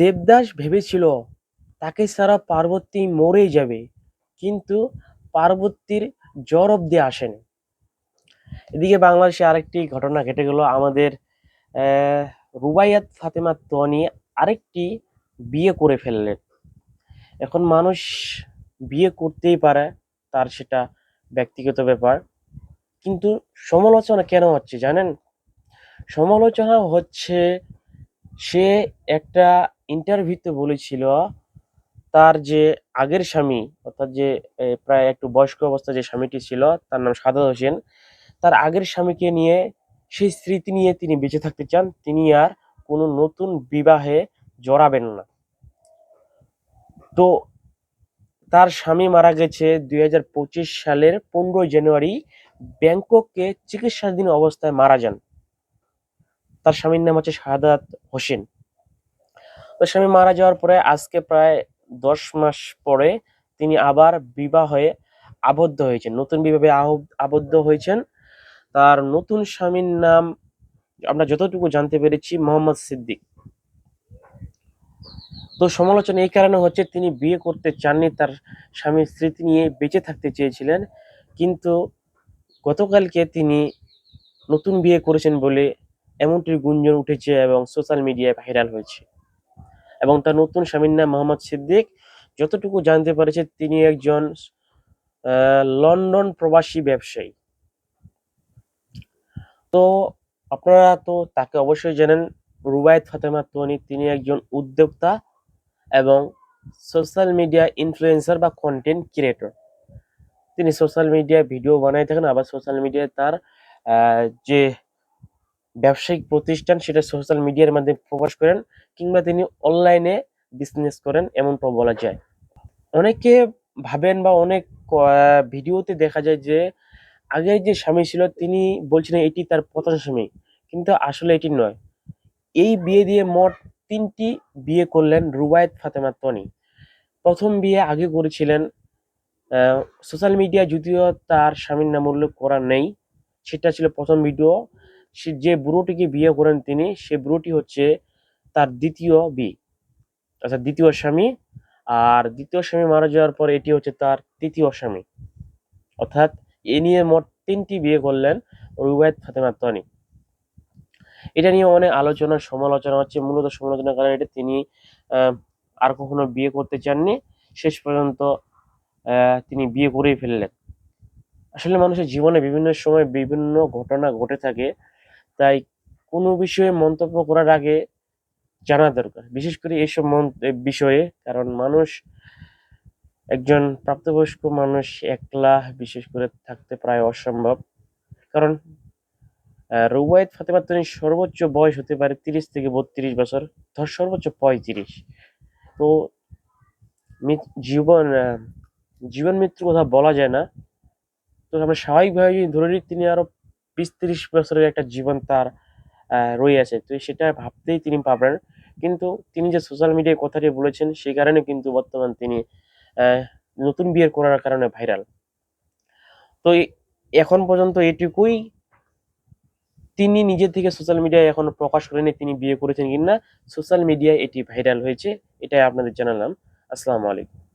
দেবদাস ভেবেছিল, তাকে ছাড়া পার্বতী মরে যাবে, কিন্তু পার্বতীর জ্বর অব্দি আসেনি। এদিকে বাংলাদেশে আরেকটি ঘটনা ঘটে গেল, আমাদের রুবাইয়াত ফাতেমা তনি আরেকটি বিয়ে করে ফেললেন। এখন মানুষ বিয়ে করতেই পারে, তার সেটা ব্যক্তিগত ব্যাপার। কিন্তু সমালোচনা কেন হচ্ছে জানেন? সমালোচনা হচ্ছে, সে একটা ইন্টারভিউতে বলেছিল, তার যে আগের স্বামী, অর্থাৎ যে প্রায় একটু বয়স্ক অবস্থা যে স্বামীটি ছিল, তার নাম সাদাত হোসেন, তার আগের স্বামীকে নিয়ে সেই স্মৃতি নিয়ে তিনি বেঁচে থাকতে চান, তিনি আর কোনো নতুন বিবাহে জড়াবেন না। তো তার স্বামী মারা গেছে দুই হাজার পঁচিশ সালের পনেরোই জানুয়ারি, ব্যাংককে চিকিৎসাধীন অবস্থায় মারা যান। তার স্বামীর নাম হচ্ছে শাহাদাত হোসেন। তো স্বামী মারা যাওয়ার পরে আজকে প্রায় দশ মাস পরে তিনি আবার বিবাহে আবদ্ধ হয়েছেন। নতুন বিবাহে আবদ্ধ হয়েছেন। তার নতুন স্বামীর নাম আমরা যতটুকু জানতে পেরেছি, মোহাম্মদ সিদ্দিক। তো সমালোচনা এই কারণে হচ্ছে তিনি বিয়ে করতে চাননি, তার স্বামীর স্মৃতি নিয়ে বেঁচে থাকতে চেয়েছিলেন। কিন্তু গতকালকে তিনি নতুন বিয়ে করেছেন বলে এমনটির গুঞ্জন উঠেছে এবং সোশ্যাল মিডিয়ায় ভাইরাল হয়েছে। এবং তার নতুন স্বামীর নাম মোহাম্মদ সিদ্দিক। যতটুকু জানতে পেরেছে, তিনি একজন লন্ডন প্রবাসী ব্যবসায়ী। তো আপনারা তো তাকে অবশ্যই জানেন, রুবায়েত ফাতেমা তনি, তিনি একজন উদ্যোক্তা এবং সোশ্যাল মিডিয়া ইনফ্লুয়েন্সার বা কন্টেন্ট ক্রিয়েটর তিনি সোশ্যাল মিডিয়ায় ভিডিও বানাই থাকেন, আবার সোশ্যাল মিডিয়ায় তার যে ব্যবসায়িক প্রতিষ্ঠান সেটা সোশ্যাল মিডিয়ার মাধ্যমে প্রকাশ করেন কিংবা তিনি অনলাইনে বিজনেস করেন এমনটাও বলা যায়। অনেকে ভাবেন বা অনেক ভিডিওতে দেখা যায় যে আগের যে স্বামী ছিল তিনি বলছিলেন, এটি তার প্রথম স্বামী। কিন্তু আসলে এটি নয়। এই বিয়ে দিয়ে মোট তিনটি বিয়ে করলেন রুবায়েত, ফাতেমা, তনি। প্রথম বিয়ে আগে করেছিলেন সোশ্যাল মিডিয়া যদিও তার স্বামীর নাম উল্লেখ করা নেই, সেটা ছিল প্রথম ভিডিও সে যে বুড়োটিকে বিয়ে করেন তিনি, সে বুড়োটি হচ্ছে তার দ্বিতীয় বিয়ে, অর্থাৎ দ্বিতীয় স্বামী। আর দ্বিতীয় স্বামী মারা যাওয়ার পর এটি হচ্ছে তার তৃতীয় স্বামী। অর্থাৎ এ নিয়ে মোট তিনটি বিয়ে করলেন রুবায়ত ফাতেমা তনি এটা নিয়ে অনেক আলোচনা, সমালোচনা হচ্ছে। মূলত সমালোচনা কারণ এটা তিনি আর কখনো বিয়ে করতে চাননি। শেষ পর্যন্ত তিনি বিয়ে করেই ফেললেন। আসলে মানুষের জীবনে বিভিন্ন সময় বিভিন্ন ঘটনা ঘটে থাকে। তাই কোনো বিষয়ে মন্তব্য করার আগে জানা দরকার। বিশেষ করে এইসব মন- বিষয়ে, কারণ মানুষ একজন প্রাপ্তবয়স্ক মানুষ একলা বিশেষ করে থাকতে প্রায় অসম্ভব। কারণ রুবায়েত ফাতেমা তনির সর্বোচ্চ বয়স হতে পারে তিরিশ থেকে বত্রিশ বছর, ধর সর্বোচ্চ পঁয়ত্রিশ। তো জীবন জীবন মৃত্যুর কথা বলা যায় না। তো আমরা স্বাভাবিকভাবে যদি ধরে নিই তিনি আরও বিশ বছরের একটা জীবন তার রয়ে আছে তো সেটা ভাবতেই তিনি পাবেন কিন্তু তিনি যে সোশ্যাল মিডিয়ায় কথাটি বলেছেন, সেই কারণে কিন্তু বর্তমান তিনি নতুন বিয়ে করার কারণে ভাইরাল তো এখন পর্যন্ত এটুকুই তিনি নিজে থেকে সোশ্যাল মিডিয়ায় এখন প্রকাশ করেনি তিনি বিয়ে করেছেন কিনা সোশ্যাল মিডিয়ায় এটি ভাইরাল হয়েছে, এটাই আপনাদের জানালাম। আসসালামু আলাইকুম।